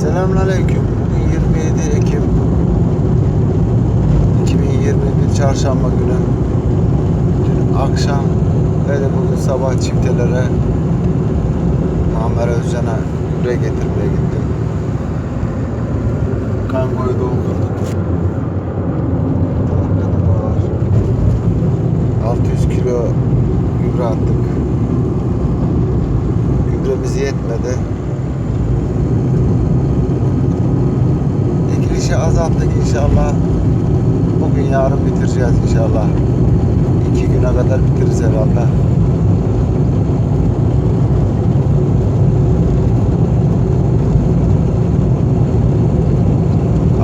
Selamünaleyküm. Bugün 27 Ekim 2021 Çarşamba günü. Dün akşam ve de bugün sabah çiftelere Muammer Özcan'a gübre getirmeye gittim. Kangoyu var. 600 kilo gübre attık. Gübremiz yetmedi. Azalttık inşallah. Bugün yarın bitireceğiz inşallah. İki güne kadar bitiririz herhalde.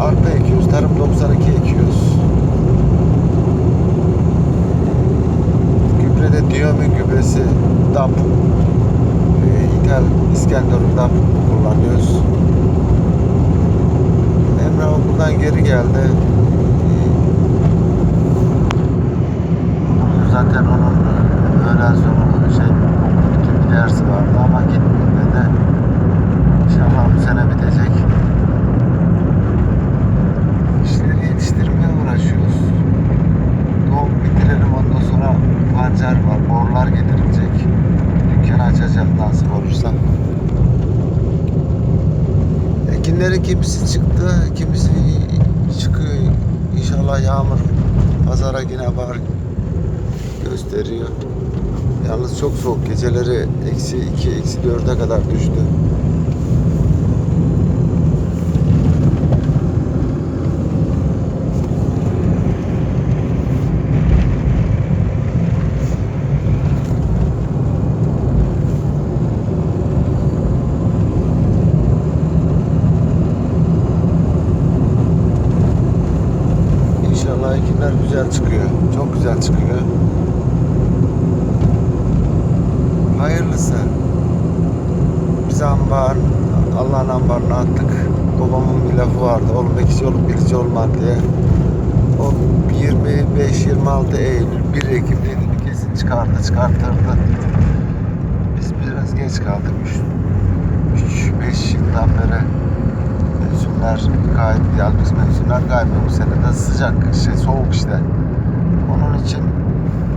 Arpa ekiyoruz. Tarım 92 ekiyoruz. Gübrede Diyomin gübresi DAP. Ee, İthal İskenderun DAP kullanıyoruz. Geri geldi. Zaten onun öğlen sonu şey bir dersi vardı ama gitmeyeyim dedi. İnşallah bu sene bitecek. İşleri yetiştirmeye uğraşıyoruz. Doğum bitirelim ondan sonra pancar var, borular getirilecek. Dükkan açacak nasip olursa. Ekinlerin kimisi çıktı, kimisi çıkıyor. İnşallah yağmur pazara yine var gösteriyor. Yalnız çok soğuk. Geceleri eksi 2, eksi 4'e kadar düştü. İnşallah ekinler güzel çıkıyor. Çok güzel çıkıyor. Hayırlısı. Biz ambar, Allah'ın ambarına attık. Babamın bir lafı vardı. Oğlum ekici olup bilici olma diye. O 25-26 Eylül 1 Ekim dediğini kesin çıkardı, çıkartırdı. Biz biraz geç kaldık. Gayet bu sene. De sıcak? Şey soğuk işte. Onun için